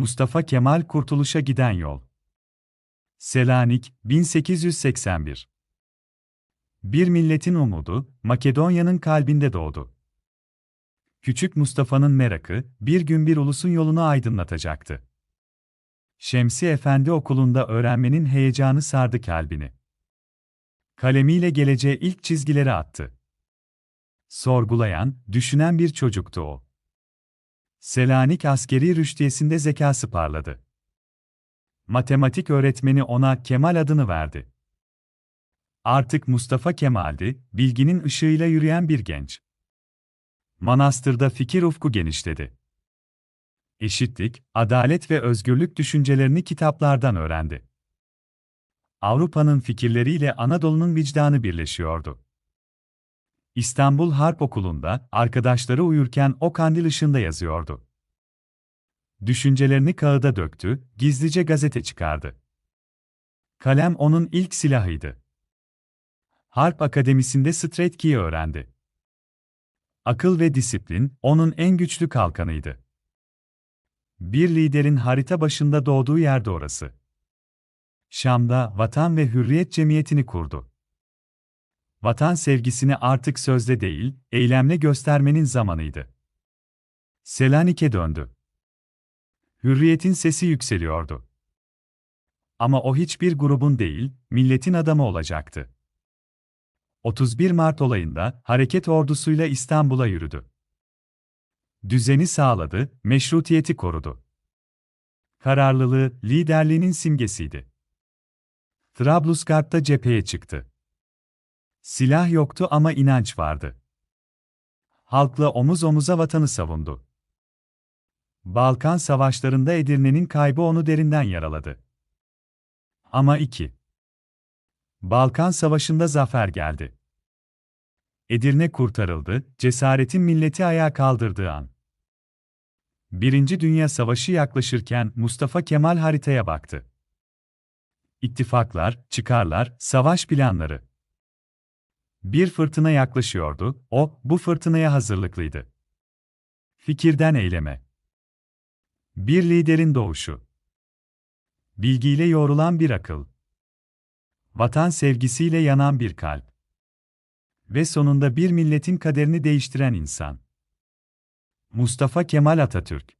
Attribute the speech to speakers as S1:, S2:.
S1: Mustafa Kemal Kurtuluş'a Giden Yol Selanik, 1881 Bir milletin umudu, Makedonya'nın kalbinde doğdu. Küçük Mustafa'nın merakı, bir gün bir ulusun yolunu aydınlatacaktı. Şemsi Efendi okulunda öğrenmenin heyecanı sardı kalbini. Kalemiyle geleceğe ilk çizgileri attı. Sorgulayan, düşünen bir çocuktu o. Selanik askeri rüştiyesinde zekası parladı. Matematik öğretmeni ona Kemal adını verdi. Artık Mustafa Kemal'di, bilginin ışığıyla yürüyen bir genç. Manastırda fikir ufku genişledi. Eşitlik, adalet ve özgürlük düşüncelerini kitaplardan öğrendi. Avrupa'nın fikirleriyle Anadolu'nun vicdanı birleşiyordu. İstanbul Harp Okulu'nda arkadaşları uyurken o kandil ışığında yazıyordu. Düşüncelerini kağıda döktü, gizlice gazete çıkardı. Kalem onun ilk silahıydı. Harp Akademisi'nde Strategiyi öğrendi. Akıl ve disiplin, onun en güçlü kalkanıydı. Bir liderin harita başında doğduğu yerde orası. Şam'da Vatan ve Hürriyet Cemiyeti'ni kurdu. Vatan sevgisini artık sözle değil, eylemle göstermenin zamanıydı. Selanik'e döndü. Hürriyet'in sesi yükseliyordu. Ama o hiçbir grubun değil, milletin adamı olacaktı. 31 Mart olayında hareket ordusuyla İstanbul'a yürüdü. Düzeni sağladı, meşrutiyeti korudu. Kararlılığı, liderliğinin simgesiydi. Trablusgarp'ta cepheye çıktı. Silah yoktu ama inanç vardı. Halkla omuz omuza vatanı savundu. Balkan savaşlarında Edirne'nin kaybı onu derinden yaraladı. Ama iki. Balkan Savaşı'nda zafer geldi. Edirne kurtarıldı, cesaretin milleti ayağa kaldırdığı an. Birinci Dünya Savaşı yaklaşırken Mustafa Kemal haritaya baktı. İttifaklar, çıkarlar, savaş planları. Bir fırtına yaklaşıyordu, o, bu fırtınaya hazırlıklıydı. Fikirden eyleme. Bir liderin doğuşu. Bilgiyle yoğrulan bir akıl. Vatan sevgisiyle yanan bir kalp. Ve sonunda bir milletin kaderini değiştiren insan. Mustafa Kemal Atatürk